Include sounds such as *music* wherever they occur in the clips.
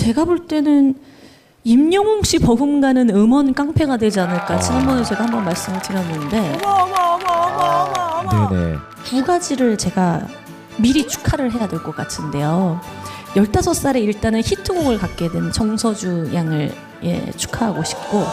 제가 볼 때는 임영웅 씨 버금가는 음원 깡패가 되지 않을까. 지난번에 제가 한번 말씀을 드렸는데 네네. 두 가지를 제가 미리 축하를 해야 될 것 같은데요. 15살에 일단은 히트곡을 갖게 된 정서주 양을 예, 축하하고 싶고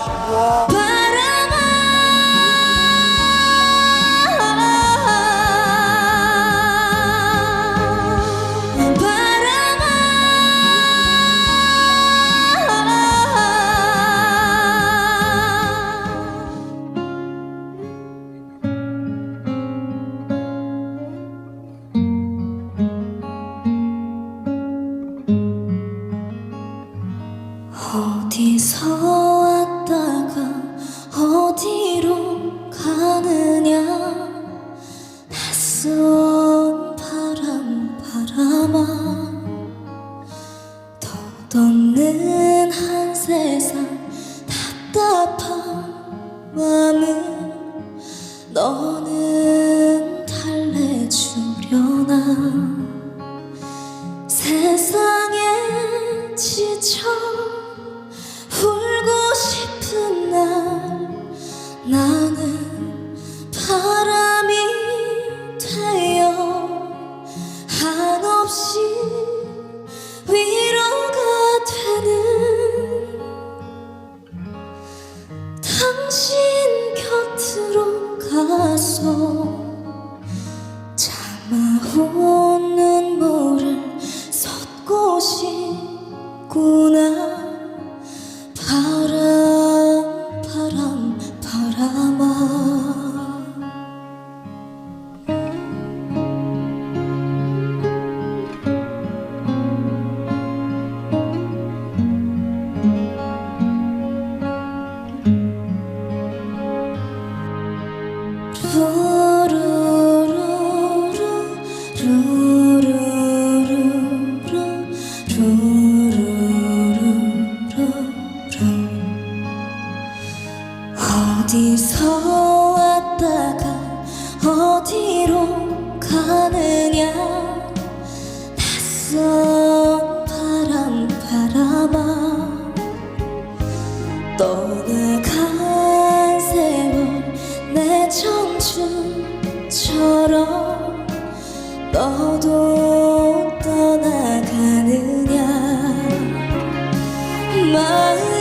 어 마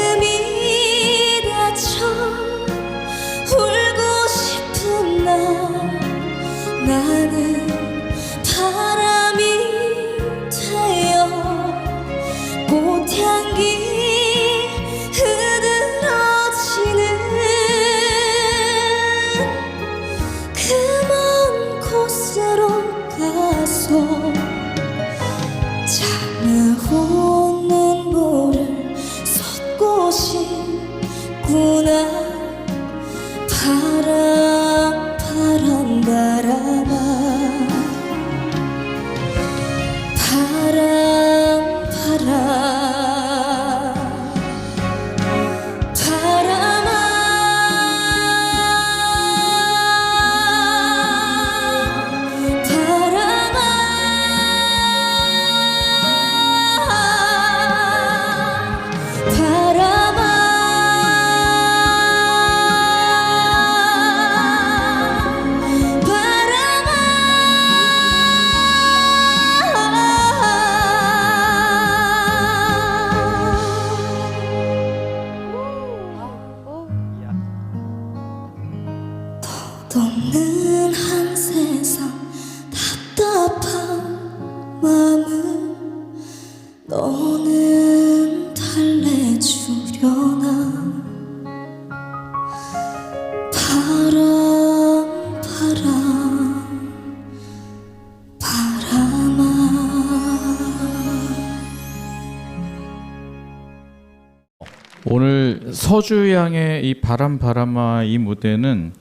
서주 양의 이 바람 바람아 이 무대는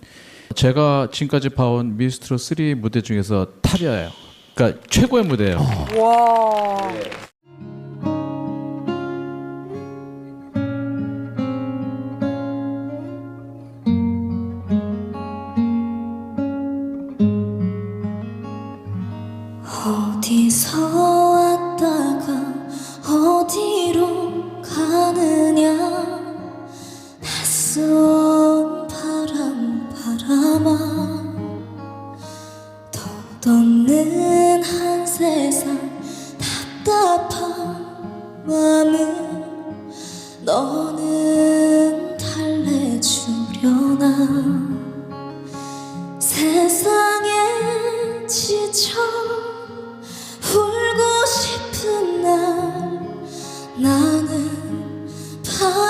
제가 지금까지 봐온 미스트로 3 무대 중에서 탑이에요. 그러니까 최고의 무대예요. 어 나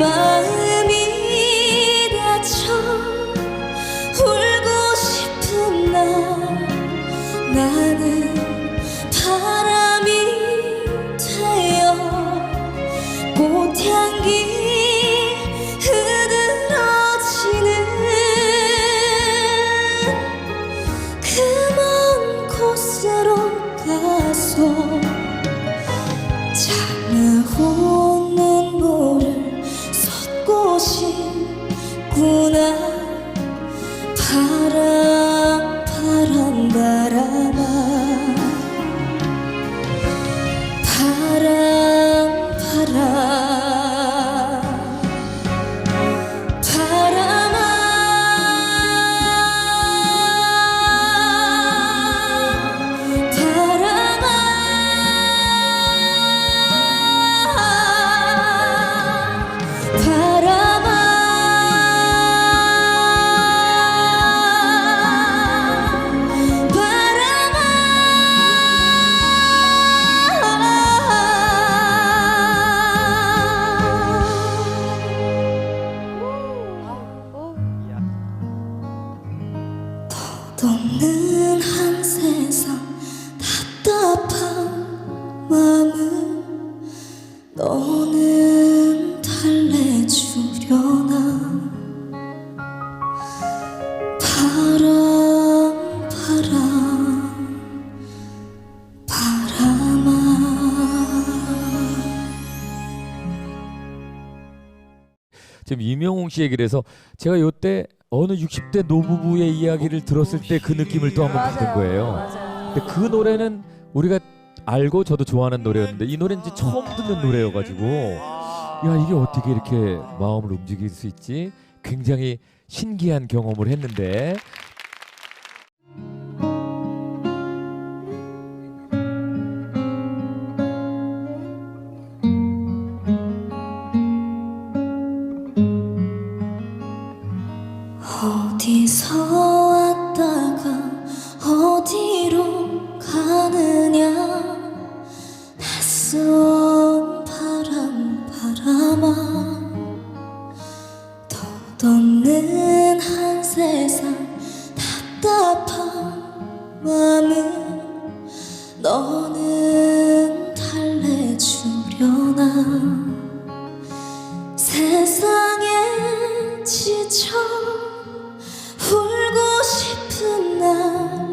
마 바람 바람 씨 얘기를 해서 제가 요때 어느 60대 노부부의 이야기를 들었을 때 그 느낌을 또 한번 받은 거예요. 근데 그 노래는 우리가 알고 저도 좋아하는 노래였는데 이 노래는 이제 처음 듣는 노래여가지고 야 이게 어떻게 이렇게 마음을 움직일 수 있지? 굉장히 신기한 경험을 했는데 세상에 지쳐 울고 싶은 날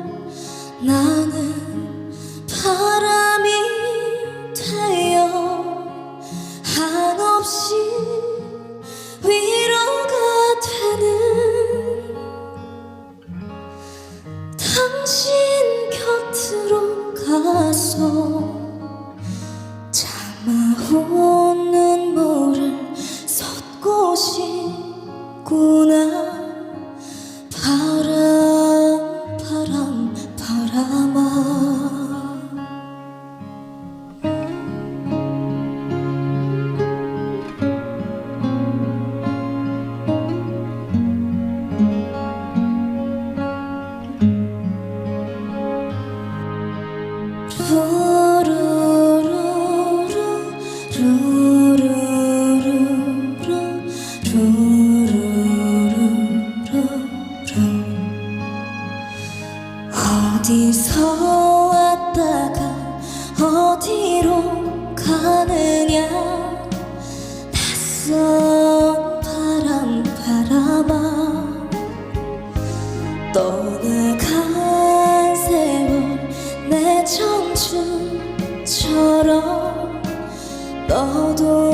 나 好多。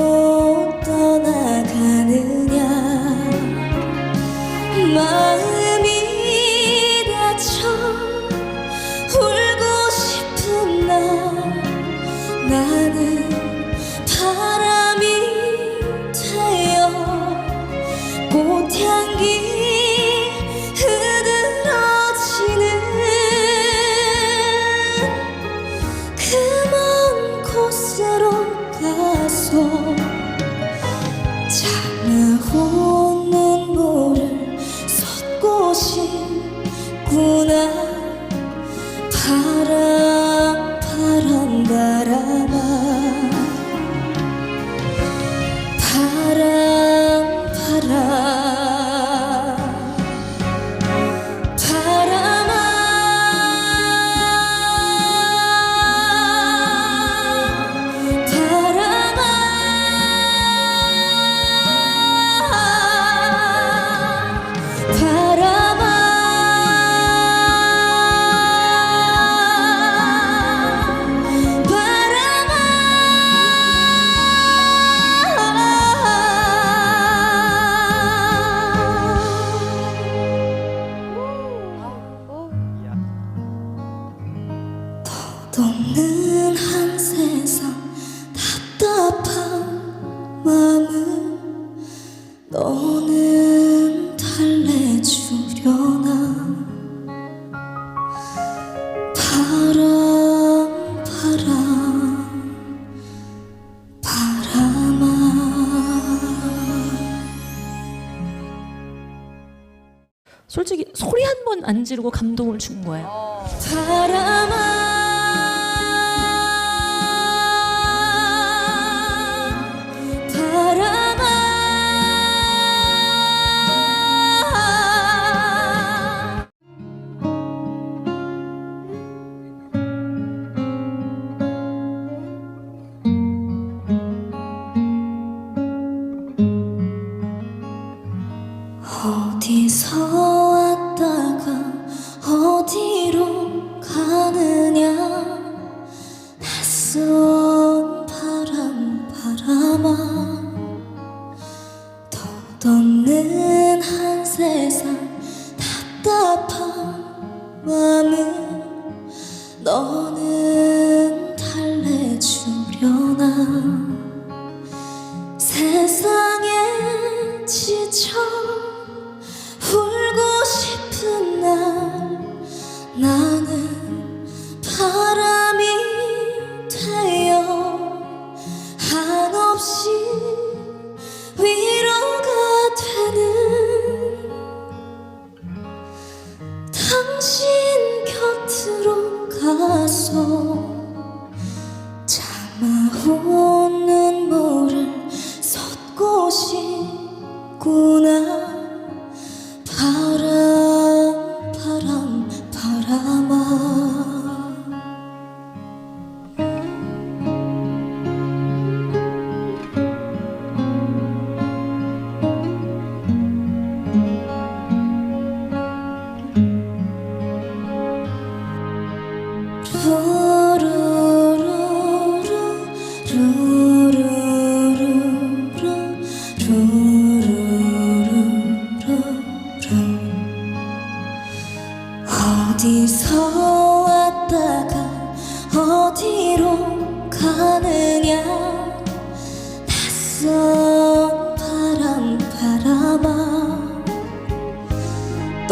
것이구나. 간지르고 감동을 준 거예요. 어. 너는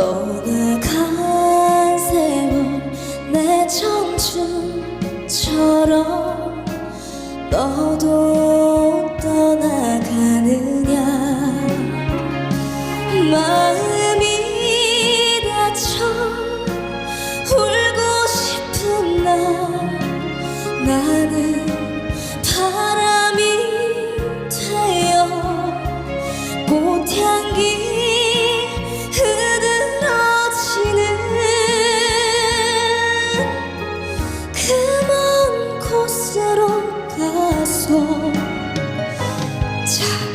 떠 家。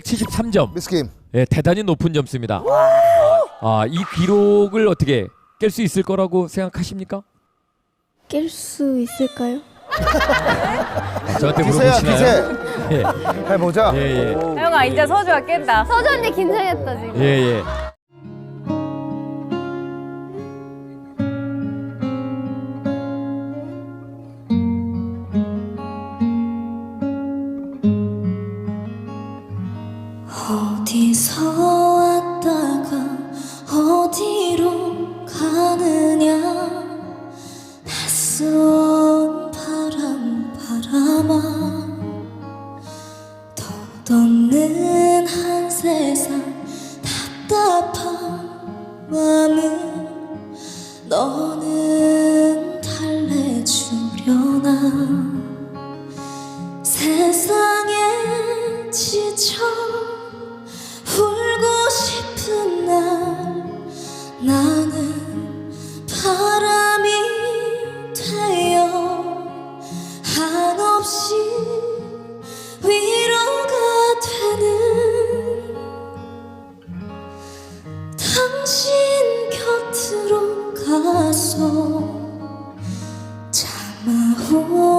1373점. 미스 김. 예, 대단히 높은 점수입니다. 아, 이 기록을 어떻게 깰 수 있을 거라고 생각하십니까? 깰 수 있을까요? *laughs* 저한테 기세야 물어보시나요? 기세. 예, 해보자. 예, 예. 형아 이제 서주가 깬다. 서주 언니 긴장했다 지금. 예, 예. 덧없는 한 세상 답답한 마음을 너는 달래주려나? 세상에 지쳐 然后。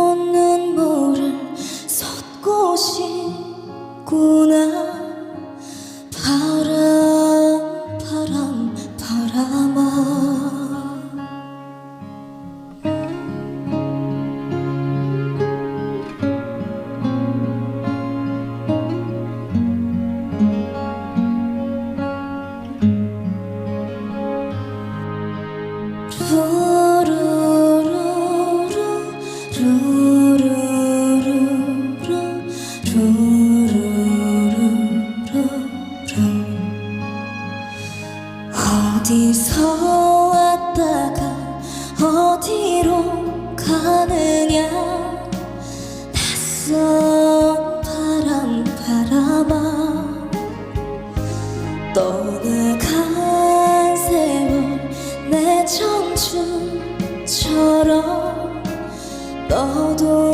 떠나간 세월 내 청춘처럼 너도